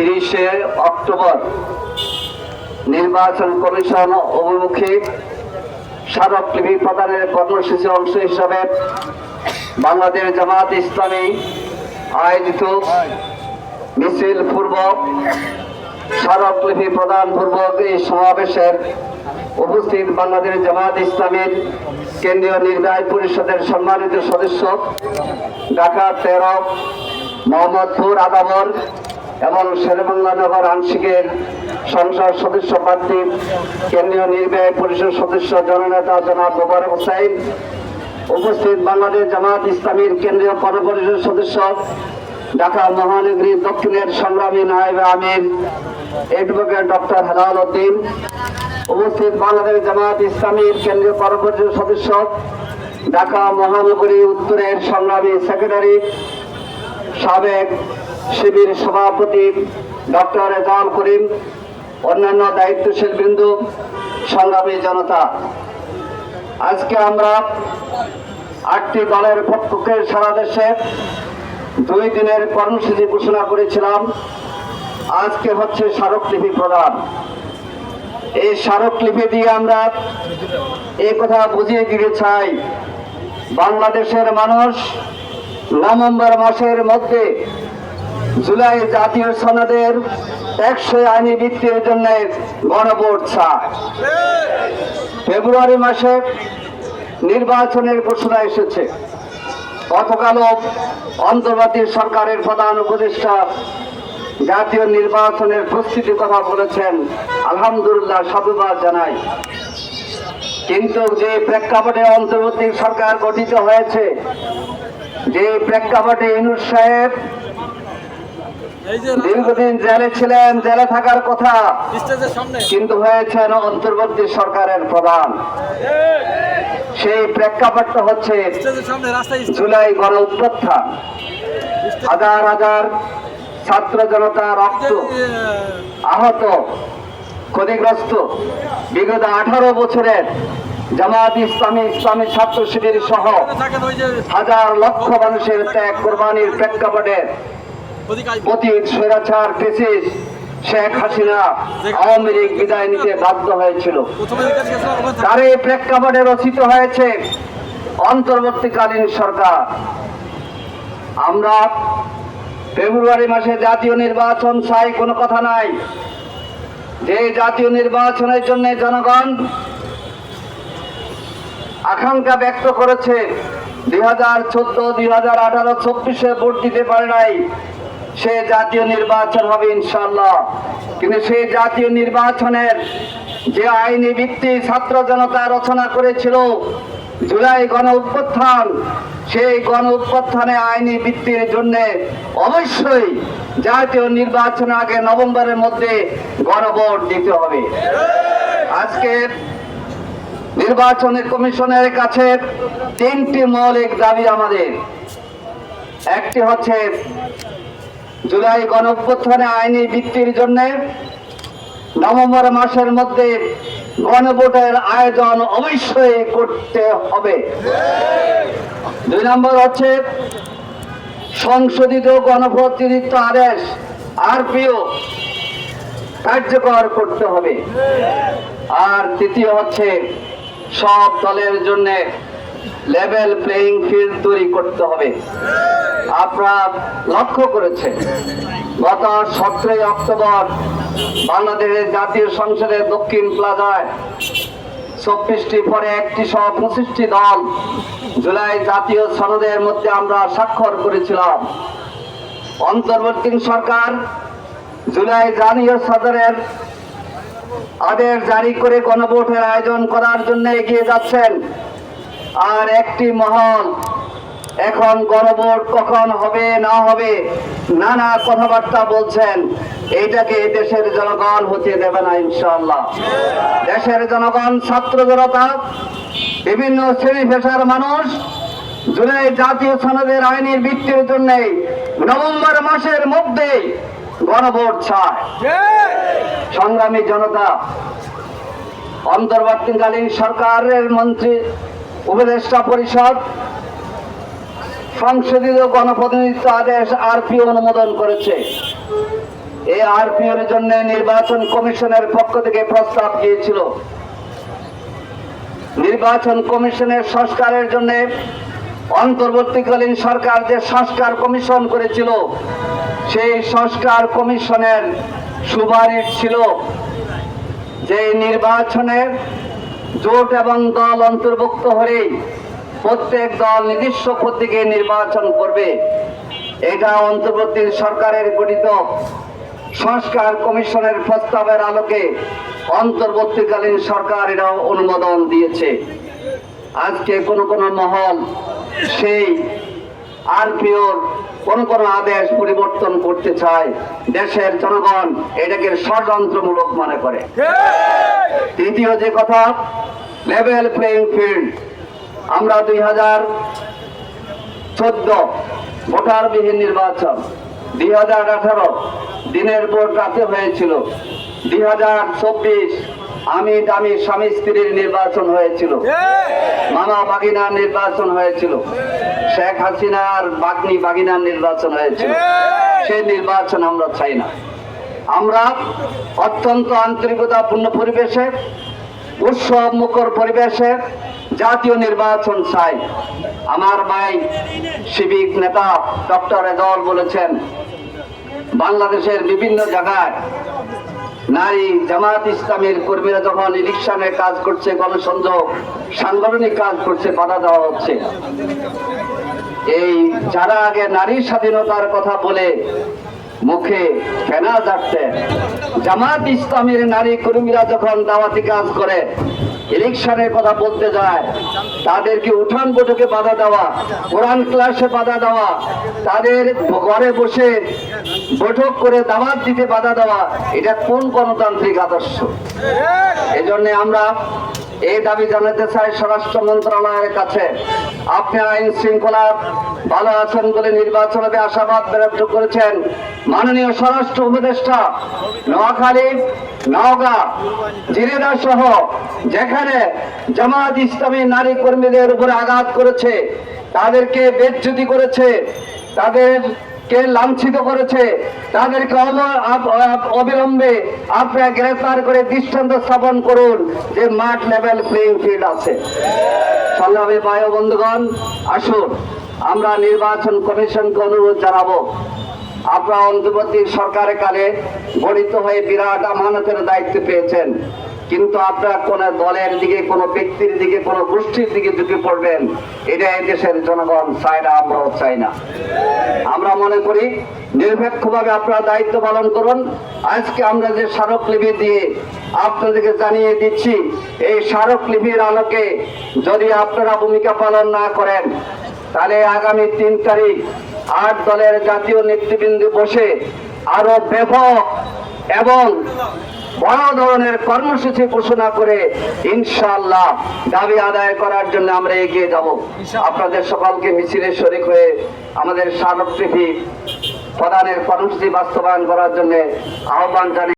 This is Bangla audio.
তিরিশে অক্টোবর নির্বাচন কমিশন অভিমুখী স্মারকলিপি প্রদানের কর্মসূচি অংশ হিসাবে বাংলাদেশ জামাত ইসলামী আয়োজিত মিছিল পূর্বক স্মারকলিপি প্রদান পূর্বক এই সমাবেশের উপস্থিত বাংলাদেশ জামাত ইসলামীর কেন্দ্রীয় নির্বাহী পরিষদের সম্মানিত সদস্য ঢাকা তেরো, মোহাম্মদপুর, আদাবর এবং শেরেবাংলা নগর আংশিকের সংসদ সদস্য প্রার্থী, কেন্দ্রীয় নির্বাহী পরিষদ সদস্য, জননেতা জনাব মোবারক হোসাইন উপস্থিত বাংলাদেশ জামাত ইসলামীর কেন্দ্রীয় কর্মপরিষদ সদস্য, ঢাকা মহানগরী দক্ষিণের সংগ্রামী নায়েব আমির অ্যাডভোকেট ডক্টর হেলাল উদ্দিন। উপস্থিত বাংলাদেশ জামাত ইসলামীর কেন্দ্রীয় কর্মপরিষদ সদস্য, ঢাকা মহানগরী উত্তরের সংগ্রামী সেক্রেটারি, সাবেক শিবির সভাপতি ডক্টর রেজাউল করিম, অন্যান্য দায়িত্বশীল বিন্দু, সংগ্রামী জনতা। আজকে আমরা আটটি দলের পক্ষে সারা দেশে দুই দিনের কর্মসূচি ঘোষণা করেছিলাম। আজকে হচ্ছে স্মারকলিপি প্রদান। এই স্মারকলিপি দিয়ে আমরা এই কথা বুঝিয়ে দিতে চাই। বাংলাদেশের মানুষ নভেম্বর মাসের মধ্যে জুলাই জাতীয় সনদের একশো আইনি ভিত্তির জন্য গণভোট ফেব্রুয়ারি মাসে নির্বাচনের ঘোষণা এসেছে। গতকালও অন্তর্বর্তী সরকারের প্রধান উপদেষ্টা জাতীয় নির্বাচনের প্রস্তুতির কথা বলেছেন। আলহামদুলিল্লাহ, সাধুবাদ জানাই। কিন্তু যে প্রেক্ষাপটে অন্তর্বর্তী সরকার গঠিত হয়েছে, যে প্রেক্ষাপটে ইনুস সাহেব দীর্ঘদিন জেলে ছিলেন জেলে থাকার কথা। কিন্তু হয়েছেন অন্তর্বর্তী সরকারের প্রধান। সেই প্রেক্ষাপটটা হচ্ছে জুলাই গণ অভ্যুত্থান। হাজার হাজার ছাত্র জনতা রক্ত আহত ক্ষতিগ্রস্ত। বিগত আঠারো বছরের জামাত ইসলামী ইসলামী ছাত্র শিবির সহ হাজার লক্ষ মানুষের ত্যাগ কোরবানির প্রেক্ষাপটে। অতীত স্বৈরাচার শেখ হাসিনা আওয়ামী লীগ বিদায় নিতে বাধ্য হয়েছিল। তার এই প্রেক্ষাপটে রচিত হয়েছে অন্তর্বর্তীকালীন সরকার। আমরা ফেব্রুয়ারি মাসে জাতীয় নির্বাচন চাই কোনো কথা নাই। যে জাতীয় নির্বাচনের জন্য জনগণ আকাঙ্ক্ষা ব্যক্ত করেছে দুই হাজার চোদ্দ দুই হাজার আঠারো চব্বিশে ভোট দিতে পারে নাই। সে জাতীয় নির্বাচন হবে ইনশাল্লাহ কিন্তু সেই জাতীয় নির্বাচনের যে আইনি ভিত্তি ছাত্র জনতা রচনা করেছিল জুলাই গণ উত্থান সেই গণ উত্থানে আইনি ভিত্তির জন্য অবশ্যই জাতীয় নির্বাচনের আগে নভেম্বরের মধ্যে গণভোট দিতে হবে। আজকে নির্বাচনের কমিশনের কাছে তিনটি মৌলিক দাবি আমাদের। একটি হচ্ছে জুলাই গণঅভ্যুত্থানে আইনি ভিত্তির জন্য নভেম্বর মাসের মধ্যে গণভোটের আয়োজন অবশ্যই করতে হবে। দুই নম্বর হচ্ছে সংশোধিত গণপ্রতিনিধিত্ব আদেশ, আরপিও কার্যকর করতে হবে। আর তৃতীয় হচ্ছে সব দলের জন্য লেভেল প্লেইং ফিল্ড তৈরি করতে হবে। আপনারা লক্ষ্য করেছেন, গত সতেরোই অক্টোবর বাংলাদেশের জাতীয় সংসদের দক্ষিণ প্লাজায় চব্বিশটি পরে একটি সহ পঁচিশটি দল জুলাই জাতীয় সনদের মধ্যে আমরা স্বাক্ষর করেছিলাম। অন্তর্বর্তী সরকার জুলাই জাতীয় সদরের আদেশ জারি করে গণভোটের আয়োজন করার জন্য এগিয়ে যাচ্ছেন। আর একটি মহল। এখন গণভোট কখন হবে, না হবে, নানা কথাবার্তা বলছেন। এইটাকে দেশের জনগণ হতে দেবে না ইনশাল্লাহ দেশের জনগণ ছাত্র জনতা, বিভিন্ন শ্রেণি পেশার মানুষ, জুলাই জাতীয় সনদের আইনের ভিত্তির জন্য নভেম্বর মাসের মধ্যে গণভোট চায়। সংগ্রামী জনতা, অন্তর্বর্তীকালীন সরকারের মন্ত্রী উপদেষ্টা পরিষদ, সংশোধিত গণপ্রতিনিধিত্ব আদেশ আরপি অনুমোদন করেছে। এই আরপিওর জন্য নির্বাচন কমিশনের পক্ষ থেকে প্রস্তাব গিয়েছিল নির্বাচন কমিশনের সংস্কারের জন্য অন্তর্বর্তীকালীন সরকার যে সংস্কার কমিশন করেছিল, সেই সংস্কার কমিশনের সুপারিশ ছিল যে নির্বাচনের জোট এবং দল অন্তর্ভুক্ত হলে প্রত্যেক দল নিজস্ব প্রতীকে নির্বাচন করবে। এটা অন্তর্বর্তী সরকারের গঠিত সংস্কার কমিশনের প্রস্তাবের আলোকে অন্তর্বর্তীকালীন সরকার এটা অনুমোদন দিয়েছে। আজকে কোনো কোনো মহল সেই আরপিওর কোন কোন আদেশ পরিবর্তন করতে চায়, দেশের জনগণ এটাকে ষড়যন্ত্রমূলক মনে করে। তৃতীয় যে কথা লেভেল প্লেইং ফিল্ড আমরা দুই হাজার চোদ্দ ভোটারবিহীন নির্বাচন, দুই হাজার আঠারো দিনের পর রাতে হয়েছিল, দুই হাজার চব্বিশ আমি দামি স্বামী স্ত্রীর নির্বাচন হয়েছিল, মামা বাগিনার নির্বাচন হয়েছিল। শেখ হাসিনার বাগনি বাগিনার নির্বাচন হয়েছিল সেই নির্বাচন আমরা চাই না। আমরা অত্যন্ত আন্তরিকতাপূর্ণ পরিবেশে উৎসব মুখর পরিবেশে জাতীয় নির্বাচন চাই। আমার ভাই সিভিক নেতা ডক্টর এদল বলেছেন বাংলাদেশের বিভিন্ন জায়গায় নারী জামাত ইসলামের কর্মীরা যখন ইলেকশনে কাজ করছে গণসংযোগ সাংগঠনিক কাজ করছে বাধা দেওয়া হচ্ছে। এই যারা আগে নারী স্বাধীনতার কথা বলে মুখে ফেনা যাচ্ছে জামাত ইসলামের নারী কর্মীরা যখন দাওয়াতি কাজ করে, ইলেকশনের কথা বলতে যায়, তাদেরকে উঠান বৈঠকে বাধা দেওয়া, কোরআন ক্লাসে বাধা দেওয়া, তাদের ঘরে বসে বৈঠক করে দাওয়াত দিতে বাধা দেওয়া, এটা কোন গণতান্ত্রিক আদর্শ? এই জন্য আমরা এই দাবি জানাতে চাই স্বরাষ্ট্র মন্ত্রণালয়ের কাছে। আপনি আইন শৃঙ্খলা ভালো আছেন বলে নির্বাচনে আশাবাদ ব্যক্ত করেছেন। মাননীয় স্বরাষ্ট্র উপদেষ্টা নোয়াখালী, নওগাঁ, জিরেদা সহ যেখানে জামাত ইসলামী নারী কর্মীদের উপরে আঘাত করেছে, তাদেরকে বেজ্জুতি করেছে, তাদের কে লাঞ্ছিত করেছে, তাদেরকে অবিলম্বে আপনারা গ্রেফতার করে দৃষ্টান্ত স্থাপন করুন যে মাঠ লেভেল প্লেইং ফিল্ড আছে। সংগ্রামী বায়ু বন্ধুগণ, আসুন, আমরা নির্বাচন কমিশনকে অনুরোধ জানাব। আপনারা অন্তর্বর্তী সরকারের কালে গঠিত হয়ে বিরাট আমানতের দায়িত্ব পেয়েছেন। কিন্তু আপনারা কোন দলের দিকে, কোন ব্যক্তির দিকে, কোন গোষ্ঠীর দিকে ঢুকে পড়বেন এটা এই দেশের জনগণ চায় না, আমরাও চাই না। আমরা মনে করি, নিরপেক্ষভাবে আপনারা দায়িত্ব পালন করুন। আজকে আমরা যে স্মারকলিপি দিয়ে আপনাদেরকে জানিয়ে দিচ্ছি, এই স্মারকলিপির আলোকে যদি আপনারা ভূমিকা পালন না করেন, তাহলে আগামী তিন তারিখ আট দলের জাতীয় নেতৃবৃন্দ বসে আরও ব্যাপক এবং বড় ধরনের কর্মসূচি ঘোষণা করে ইনশাআল্লাহ দাবি আদায় করার জন্য আমরা এগিয়ে যাব। আপনাদের সকলকে মিছিলে শরিক হয়ে আমাদের সারক পৃথিবী প্রধানের কর্মসূচি বাস্তবায়ন করার জন্য আহ্বান জানিয়ে